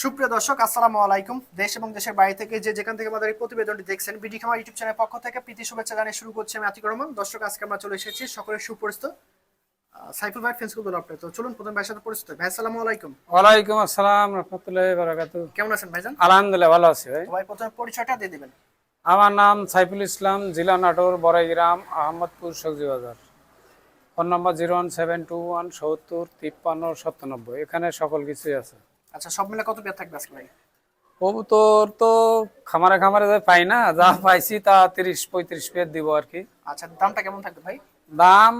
সুপ্রিয় দর্শক আসসালামু আলাইকুম। দেশ এবং দেশের বাইরে থেকে যে যেখান থেকে আমাদের এই প্রতিবেদনটি দেখছেন বিডি খামার ইউটিউব চ্যানেলের পক্ষ থেকে প্রীতি শুভেচ্ছা জানিয়ে শুরু করছি আমি আতিক রহমান। দর্শক আজকে আমরা চলে এসেছি সকলের সুপরিচিত সাইফুল ভাই ফেন্সগুলো তো চলুন প্রথম ভাইয়ের সাথে পরিচিত ভাই আসসালামু আলাইকুম। ওয়ালাইকুম আসসালাম রহমতুল্লাহ বারাকাতু কেমন আছেন ভাইজান? আলহামদুলিল্লাহ ভালো আছি ভাই। ভাই প্রথমে পরিচয়টা দিয়ে দিবেন। আমার নাম সাইফুল ইসলাম জেলা নাটোর বড়াইগ্রাম আহমদপুর সবজি বাজার phone number zero one seven two one সত্তর তিপ্পান্ন সত্তানব্বই। এখানে সকল কিছুই আছে। আচ্ছা সব মিলে কত পেয়ার থাকবে আজকে ভাই? কবুতর তো খামারে খামারে পাই না যা পাইছি তা তিরিশ পঁয়ত্রিশ পেয়ার দিব আর কি। আচ্ছা দামটা কেমন থাকবে ভাই? দাম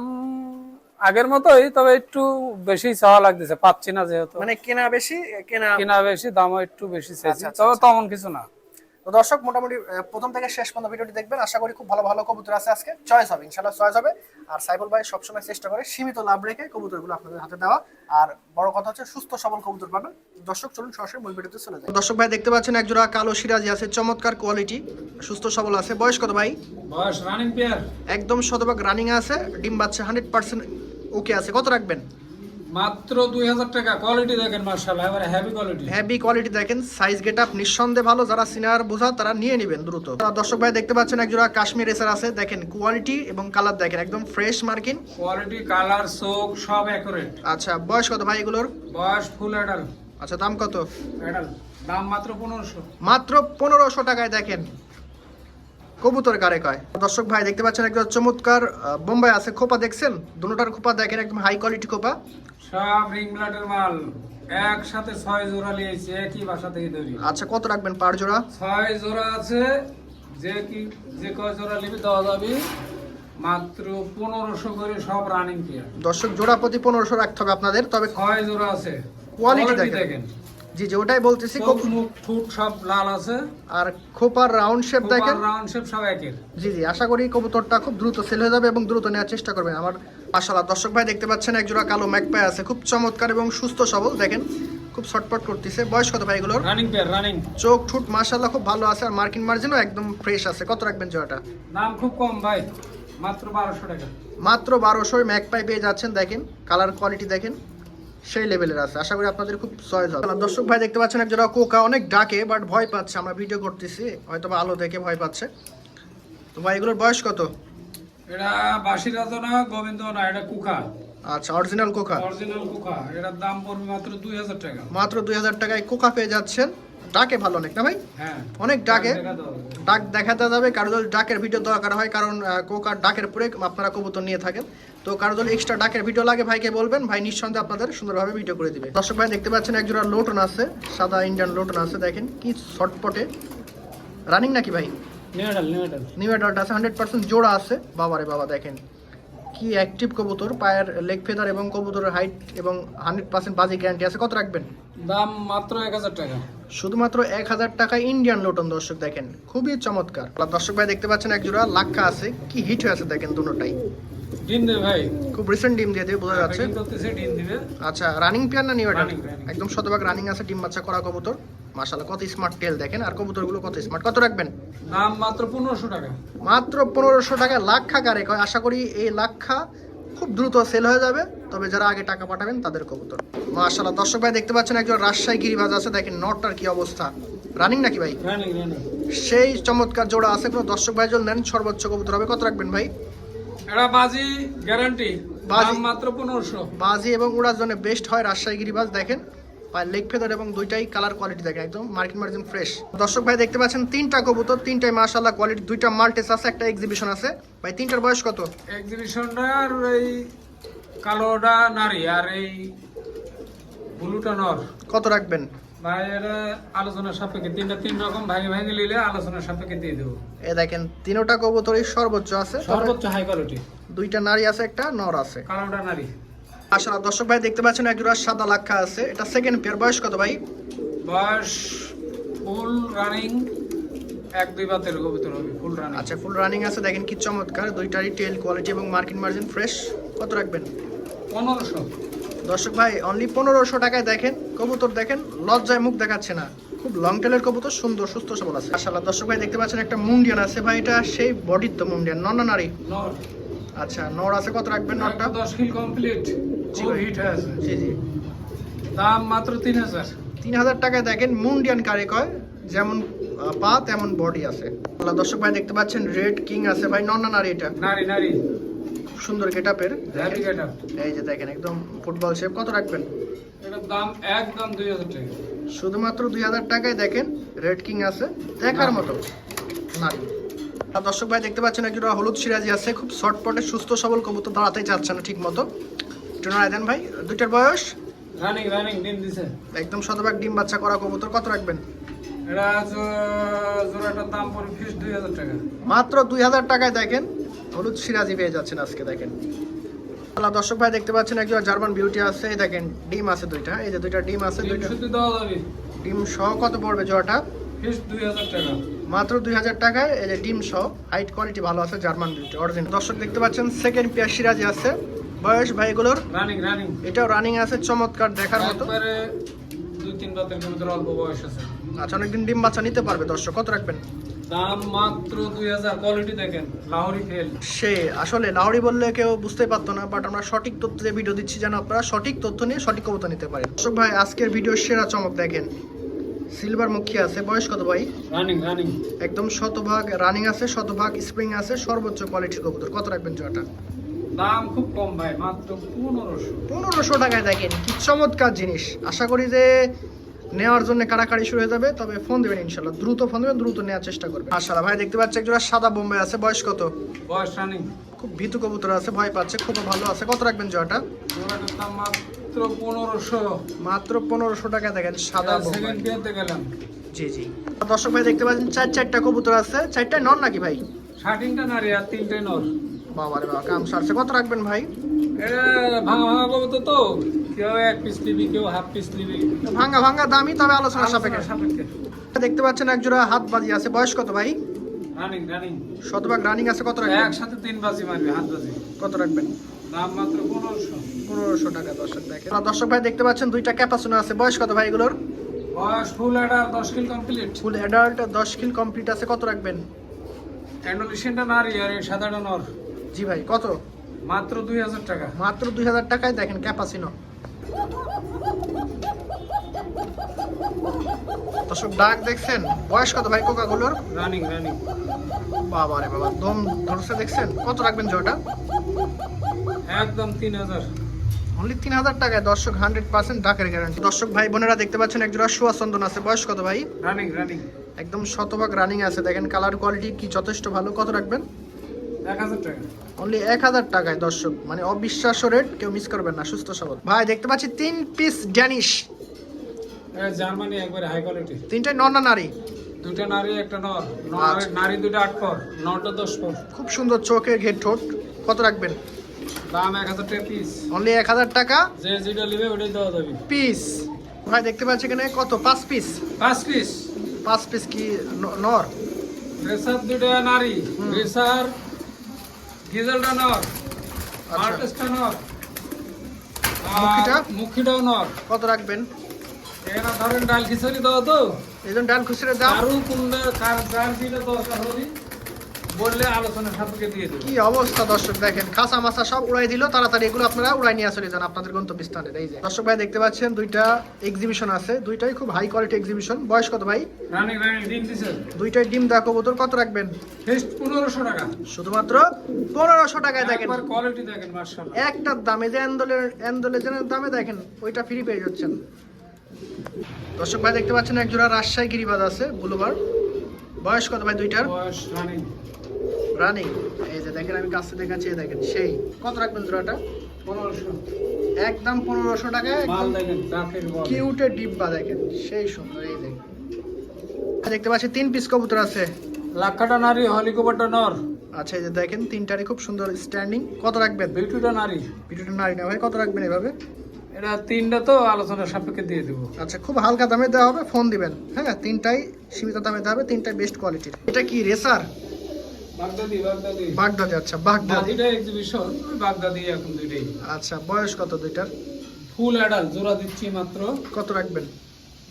আগের মতোই তবে একটু বেশি চাওয়া লাগতেছে পাচ্ছি না যেহেতু। মানে কেনা বেশি কেনা কেনা বেশি দামও একটু বেশি চাইছি আচ্ছা, তবে তেমন কিছু না। তো দর্শক মোটামুটি প্রথম থেকে শেষ পর্যন্ত ভিডিওটি দেখবেন। আশা করি খুব ভালো ভালো কবুতর আছে আজকে। চয়েস হবে ইনশাল্লাহ চয়েস হবে। আর সাইফুল ভাই সবসময় চেষ্টা করে সীমিত লাভ রেখে কবুতরগুলো আপনাদের হাতে দেওয়া। আর বড় কথা হচ্ছে সুস্থ সবল কবুতর পাবেন। দর্শক চলুন সরাসরি মূল ভিডিওতে চলে যায় দর্শক ভাই দেখতে পাচ্ছেন একজোড়া কালো সিরাজি আছে চমৎকার কোয়ালিটি সুস্থ সবল আছে। বয়স কত ভাই? বয়স রানিং পেয়ার একদম শতভাগ রানিং আছে ডিম বাচ্চা হান্ড্রেড পার্সেন্ট ওকে আছে। কত রাখবেন? মাত্র দুই হাজার টাকা কোয়ালিটি দেখেন মার্শাল এবারে হেভি কোয়ালিটি হেভি কোয়ালিটি দেখেন সাইজ গেট আপ নিঃসন্দেহে ভালো যারা সিনিয়র বোঝা তারা নিয়ে নেবেন দ্রুত। দর্শক ভাই দেখতে পাচ্ছেন একজোড়া কাশ্মীর রেসার আছে দেখেন কোয়ালিটি এবং কালার দেখেন একদম ফ্রেশ মার্কিন কোয়ালিটি কালার চোখ সব অ্যাকুরেট আচ্ছা বয়স কত ভাই এগুলোর? বয়স ফুল অ্যাডাল আচ্ছা দাম কত? অ্যাডাল দাম মাত্র পনেরোশো। মাত্র পনেরোশো টাকায় দেখেন কবুতর কারে কয়? দর্শক ভাই দেখতে পাচ্ছেন একদম চমৎকার বোম্বাই আছে খোপা দেখছেন? দুটোটার খোপা দেখেন একদম হাই কোয়ালিটি খোপা। সব রিং ব্লাডের মাল। একসাথে ছয় জোড়া নিয়েছি একই বাসা থেকে তৈরি। আচ্ছা কত রাখবেন পার জোড়া? ছয় জোড়া আছে যে কি যে কয় জোড়া নিবি দেওয়া যাবে। মাত্র পনেরোশো করে সব রানিং পেয়ার দর্শক জোড়া প্রতি পনেরোশো রাখতে হবে আপনাদের তবে ছয় জোড়া আছে। Quality দেখেন। জি জি ওটাই বলতেছি চোখ খুব- মুখ ঠুট সব লাল আছে। আর খোপার রাউন্ড শেপ দেখেন। রাউন্ড শেপ সব একের। জি জি আশা করি কবুতরটা খুব দ্রুত সেল হয়ে যাবে এবং দ্রুত নেওয়ার চেষ্টা করবেন। আমার মাশাআল্লাহ দর্শক ভাই দেখতে পাচ্ছেন একজোড়া কালো ম্যাকপাই আছে খুব চমৎকার এবং সুস্থ সবল দেখেন খুব ছটপট করতেছে। বয়স কত ভাই এগুলোর? রানিং পেয়ার রানিং চোখ ঠুট মাশাআল্লাহ খুব ভালো আছে আর মার্কিন মার্জিনও একদম ফ্রেশ আছে। কত রাখবেন জোড়াটা? দাম খুব কম ভাই মাত্র বারোশো টাকা। মাত্র বারোশোয় ম্যাকপাই পেয়ে যাচ্ছেন দেখেন কালার কোয়ালিটি দেখেন সেই লেভেলের আছে। আশা করি আপনাদের খুব সহজ হবে। দর্শক ভাই দেখতে পাচ্ছেন একজোড়া কোকা অনেক ডাকে বাট ভয় পাচ্ছে আমরা ভিডিও করতেছি হয়তো আলো দেখে ভয় পাচ্ছে। তো ভাই এগুলোর বয়স কত? এটা বাসিরাজ না গোবিন্দ না এটা কুকা। আচ্ছা অরিজিনাল কোকা। অরিজিনাল কুকা। এটার দাম পড়বে মাত্র দুই হাজার টাকা। মাত্র দুই হাজার টাকায় কোকা পেয়ে যাচ্ছেন। ডাকে ভালো অনেক না ভাই? হ্যাঁ। অনেক ডাকে ডাক। দেখাতে যাবে। কারও যদি ডাকের ভিডিও দরকার হয় কারণ কোকার ডাকের পরে আপনারা কবুতর নিয়ে থাকেন। তো কারও যদি এক্সট্রা ডাকের ভিডিও লাগে ভাইকে বলবেন। ভাই নিঃসন্দেহে আপনাদের সুন্দরভাবে ভিডিও করে দিবে। দর্শক ভাই দেখতে পাচ্ছেন একজোড়া লোটন আছে। সাদা ইন্ডিয়ান লোটন আছে দেখেন কি শর্টপটে রানিং নাকি ভাই? নিউ অ্যাডাল্ট আছে হান্ড্রেড পার্সেন্ট জোড়া আছে। বাবারে বাবা দেখেন। কি অ্যাক্টিভ কবুতর পায়ের লেগ ফেদার এবং কবুতরের হাইট এবং হান্ড্রেড পার্সেন্ট বাজি গ্যারান্টি আছে। কত রাখবেন? দাম মাত্র এক হাজার টাকা। শুধুমাত্র এক হাজার টাকায় ইন্ডিয়ান লোটন দর্শক দেখেন। খুবই চমৎকার। দর্শক ভাই দেখতে পাচ্ছেন এক জোড়া লাক্ষা আছে। কি হিট হয়ে আছে দেখেন দুটোটাই। ডিম দেবে ভাই। খুব রিসেন্ট ডিম দিয়ে দিয়ে বোঝা যাচ্ছে। ডিম দিবে। আচ্ছা রানিং পেয়ার না নিউ। একদম শতভাগ রানিং আছে ডিম বাচ্চা করা কবুতর। মাশাআল্লাহ কত স্মার্ট টেল দেখেন আর কবুতরগুলো কত স্মার্ট কত রাখবেন? দাম মাত্র পনেরোশো টাকা। মাত্র পনেরোশো টাকা লাক্ষা কারে? কয় আশা করি এই লাক্ষা খুব দ্রুত সেল হয়ে যাবে। তবে যারা আগে টাকা পাঠাবেন তাদের কবুতর। মাশাআল্লাহ দর্শক ভাই দেখতে পাচ্ছেন একজন রাজশাহী গিরিবাজ আছে। দেখেন নটটার কি অবস্থা। রানিং নাকি ভাই? সেই চমৎকার জোড়া আছে কোনো? দর্শক ভাই যদি নেন সর্বোচ্চ কবুতর হবে। কত রাখবেন ভাই? এটা বাজি গ্যারান্টি বাজি। মাত্র পনেরোশো। বাজি এবং উড়ার জন্য বেস্ট হয় রাজশাহী গিরিবাজ। দেখেন লেগ ফেদার এবং দুইটাই কালার কোয়ালিটি দেখেন একদম মার্কিন মার্জিন ফ্রেশ দর্শক ভাই দেখতে পাচ্ছেন তিনটা কবুতর তিনটাই মাশাআল্লাহ কোয়ালিটি দুইটা মাল্টেস আছে একটা এক্সিবিশন আছে। ভাই তিনটার বয়স কত? এক্সিবিশনটার এই কালোটা নারী আর এই ব্লুটা নর। কত রাখবেন? ভাই এটা আলোচনার সাপেক্ষে তিনটা তিন রকম ভাগে ভাগে নিলে আলোচনার সাপেক্ষে দিয়ে দেবো। এ দেখেন তিনোটা কবুতরই সর্বোচ্চ আছে। সর্বোচ্চ হাই কোয়ালিটি দুইটা নারী আছে একটা নর আছে। কালোটা নারী। আসলে দর্শক ভাই দেখতে পাচ্ছেন এক জোড়া সাদা লাক্ষা আছে। এটা সেকেন্ড পেয়ার বয়স কত ভাই? বয়স ফুল রানিং এক দুই বাতের কবিতর হবে ফুল রানিং আচ্ছা ফুল রানিং আছে। দেখেন কি চমৎকার দুইটারই টেল কোয়ালিটি এবং মার্কিন মার্জিন ফ্রেশ কত রাখবেন? পনেরোশো। দর্শক ভাই অনলি পনেরোশো টাকায় দেখেন কবুতর দেখেন লজ্জায় মুখ দেখাচ্ছে না। খুব লং টেলের কবুতর সুন্দর সুস্থ সবল আছে। মাশাআল্লাহ দর্শক ভাই দেখতে পাচ্ছেন একটা মুন্ডিয়ান আছে। ভাই এটা সেই বডির তো মুন্ডিয়ান নন নারী? আচ্ছা নর আছে কত রাখবেন নরটা? দশ কিল কমপ্লিট খুব হিট হয়ে আছে জি জি। দাম মাত্র তিন হাজার। তিন হাজার টাকায় দেখেন মুন্ডিয়ান কারে কয় যেমন পা তেমন বডি আছে। আল্লাহ দর্শক ভাই দেখতে পাচ্ছেন রেড কিং আছে। ভাই নন না নারী এটা? নারী নারী। খুব সুন্দর গেটআপের এই যে দেখেন একদম ফুটবল শেপ কত রাখবেন? এটার দাম একদম দুই হাজার টাকা। শুধুমাত্র দুই হাজার টাকায় দেখেন রেড কিং আছে। দেখার মতো। নারী আর দর্শক ভাই দেখতে পাচ্ছেন একজন হলুদ সিরাজি আছে। খুব শর্টপটে সুস্থ সবল কবুতর দাঁড়াতে চাচ্ছে না ঠিক মতো নড়াই ভাই দুইটার বয়স? রানিং রানিং ডিম দিছে। একদম শতভাগ ডিম বাচ্চা করা কবুতর কত রাখবেন? এটা জোড়াটার দাম পড়ে ফিস দুই হাজার টাকা। মাত্র দুই হাজার টাকায় দেখেন হলুদ সিরাজি পেয়ে যাচ্ছেন আজকে দেখেন। আল্লাহ দর্শক ভাই দেখতে পাচ্ছেন একজন জার্মান বিউটি আছে এই দেখেন ডিম আছে দুইটা এই যে দুইটা ডিম আছে দুইটা শুধু দেওয়া যাবে। ডিম সহ কত পড়বে জোড়াটা? ফিস দুই হাজার টাকা। মাত্র দুই হাজার টাকায় এই যে ডিম সহ হাইট কোয়ালিটি ভালো আছে জার্মান বিউটি অরিজিনাল দর্শক দেখতে পাচ্ছেন সেকেন্ড পেয়ার সিরাজি আছে। বয়স ভাই এগুলোর রানিং রানিং এটাও রানিং আছে চমৎকার দেখার মতো। একবারে দুই তিন রাতের কবুতর অল্প বয়স আছে। আচ্ছা অনেকদিন ডিম বাচ্চা নিতে পারবে দর্শক কত রাখবেন? দাম মাত্র দুই হাজার কোয়ালিটি দেখেন লাহোরি ফেল সে আসলে বললে কেউ বুঝতে পারতো না বাট আমরা সঠিক তথ্য দিয়ে ভিডিও দিচ্ছি যেন আপনারা সঠিক তথ্য নিয়ে সঠিক নিতে পারেন। দর্শক ভাই আজকের ভিডিও সেরা চমক দেখেন। সিলভার মুখী আছে বয়স কত ভাই? রানিং রানিং একদম শতভাগ রানিং আছে শতভাগ স্প্রিং আছে সর্বোচ্চ কোয়ালিটির কবুতর কত রাখবেন জোয়াটা দাম খুব কম ভাই মাত্র পনেরোশো। পনেরোশো টাকায় দেখেন কি চমৎকার জিনিস। আশা করি যে নেওয়ার জন্য কাড়াকাড়ি শুরু হয়ে যাবে তবে ফোন দেবেন ইনশাল্লাহ। দ্রুত ফোন দেবেন দ্রুত নেওয়ার চেষ্টা করবেন। মাশাআল্লাহ ভাই দেখতে পাচ্ছি একজোড়া সাদা বোম্বে আছে বয়স কত? বয়স রানিং। খুব ভীতু কবুতর আছে ভয় পাচ্ছে খুব ভালো আছে। কত রাখবেন জোয়াটা মাত্র পনেরোশো। মাত্র পনেরোশো টাকা দেখেন সাদা বোম্বে গেলাম। জি জি। দর্শক ভাই দেখতে পাচ্ছেন চার চারটা কবুতর আছে। চারটা নন নাকি ভাই? শার্টিংটা নারী আর তিনটে নর। বাবা রে বাবা কাম সারছে। কত রাখবেন ভাই? এটা ভাঙা ভাঙা কবুতর তো। কেউ এক পিস নিবি কেউ হাফ পিস নিবি। তবে আলোচনা সাপেক্ষে। সাপেক্ষে। দেখতে পাচ্ছেন একজোড়া হাত বাজি আছে। বয়স কত ভাই? রানিং রানিং শতভাগ রানিং আছে কত রাখবেন? একসাথে তিন বাজি মারবি হাত বাজি। কত রাখবেন? দাম মাত্র পনেরোশো। পনেরোশো টাকা দর্শক দেখেন। দর্শক ভাই দেখতে পাচ্ছেন দুইটা ক্যাপাসুনা আছে। বয়স কত ভাই এগুলোর? বয়স ফুল এটা দশ কিল কমপ্লিট ফুল অ্যাডাল্ট দশ কিল কমপ্লিট আছে। কত রাখবেন? অ্যান্ডোলিশনটা নারী আর সাদাটা নর জি ভাই কত? মাত্র দুই হাজার টাকা। মাত্র দুই হাজার টাকায় দেখেন ক্যাপাসিনো দর্শক ডাক দেখছেন? বয়স কত ভাই কোকাগুলোর রানিং রানিং বাবা রে বাবা দম ধরছে দেখছেন? কত রাখবেন জয়টা? একদম তিন হাজার। অনলি তিন হাজার টাকায় দর্শক হান্ড্রেড পার্সেন্ট ডাকের গ্যারান্টি দর্শক ভাই বোনেরা দেখতে পাচ্ছেন একজোড়া সুয়া চন্দন আছে। বয়স কত ভাই? রানিং রানিং একদম শতভাগ রানিং আছে। দেখেন কালার কোয়ালিটি কি যথেষ্ট ভালো। কত রাখবেন? এক অনলি এক হাজার টাকায় দর্শক। মানে অবিশ্বাস্য রেট কেউ মিস করবেন না সুস্থ সবল। ভাই দেখতে পাচ্ছি তিন পিস ড্যানিশ জার্মানি একবারে হাই কোয়ালিটি তিনটাই নন না নারী? দুটা নারী একটা নর। আচ্ছা। নারী দুটা আট পর নটা দশ পর। খুব সুন্দর চোখে ঘের ঠোঁট। কত রাখবেন? দাম এক হাজার টাকা পিস অনলি এক হাজার টাকা? যে যেটা নেবে ওটাই দেওয়া যাবে। পিস ভাই দেখতে পাচ্ছি এখানে কত? পাঁচ পিস পাঁচ পিস পাঁচ পিস কি নর? রেসার দুটা নারী। রেসার গিজলটা নর আচ্ছা। আর্টিস্টটা নর মুখিটা? মুখিটাও নর কত রাখবেন? এরা ধরেন ডাল খিচুড়ি দাও তো। এই জন্য ডাল খুচরে দাও আরও কোনটা কার যার দিলে দশ হবে। বললে আলোচনা সাপেক্ষে দিয়ে দেবো। কি অবস্থা দর্শক দেখেন খাসা মাসা সব উড়াই দিল তাড়াতাড়ি এগুলো আপনারা উড়াই নিয়ে চলে যান আপনাদের গন্তব্যস্থানে এই যে। দর্শক ভাই দেখতে পাচ্ছেন দুইটা এক্সিবিশন আছে দুইটাই খুব হাই কোয়ালিটি এক্সিবিশন বয়স কত ভাই? দুইটাই ডিম দা কবুতর কত রাখবেন? পনেরোশো টাকা। শুধুমাত্র পনেরোশো টাকায় দেখেন। কোয়ালিটি দেখেন একটার দামে যে অ্যান্ডোলের অ্যান্ডোলেজেনের দামে দেখেন ওইটা ফ্রি পেয়ে যাচ্ছেন। দর্শক ভাই দেখতে পাচ্ছেন একজোড়া রাজশাহী গিরিবাজ আছে বুলোবার বয়স কত ভাই দুইটার? বয়স রানিং এই যে দেখেন আমি কাছে দেখাচ্ছি দেখেন সেই। কত রাখবেন জোড়াটা? পনেরোশো। একদম পনেরোশো টাকায় দেখেন কিউটে ডিব্বা দেখেন সেই সুন্দর এই দেখেন দেখতে পাচ্ছি তিন পিস কবুতর আছে। লাক্ষাটা নারী হলিকোপারটা নর। আচ্ছা এই যে দেখেন তিনটারই খুব সুন্দর স্ট্যান্ডিং কত রাখবেন? বিটুটা নারী। ভিডিওটা নারী না ভাই কত রাখবেন এভাবে? এটা তিনটা তো আলোচনা সাপেক্ষে দিয়ে দেবো। আচ্ছা খুব হালকা দামে দেওয়া হবে ফোন দিবেন। হ্যাঁ তিনটাই সীমিত দামে দেওয়া হবে তিনটাই বেস্ট কোয়ালিটির এটা কি রেসার বাগদাদি বাগদাদি। বাগদাদি আচ্ছা বাগদাদি। বাদিটা এক্সিবিশন বাগদাদি এখন দুইটাই। আচ্ছা বয়স কত দুইটার? ফুল অ্যাডাল জোড়া দিচ্ছি মাত্র। কত রাখবেন?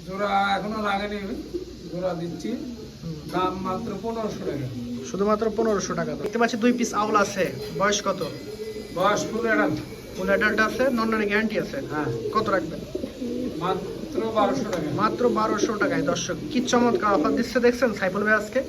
জোড়া এখনও লাগেনি জোড়া দিচ্ছি। দাম মাত্র পনেরোশো টাকা। শুধুমাত্র পনেরোশো টাকা দেখতে পাচ্ছি দুই পিস আউল আছে। বয়স কত? বয়স ফুল অ্যাডাল ফুল অ্যাডাল্ট আছে নন গ্যারান্টি আছে। হ্যাঁ। কত রাখবেন? মাত্র মাত্র বারোশো টাকা। মাত্র বারোশো টাকায় দর্শক। কি চমৎকার অফার দিচ্ছে দেখছেন সাইফুল ভাই আজকে?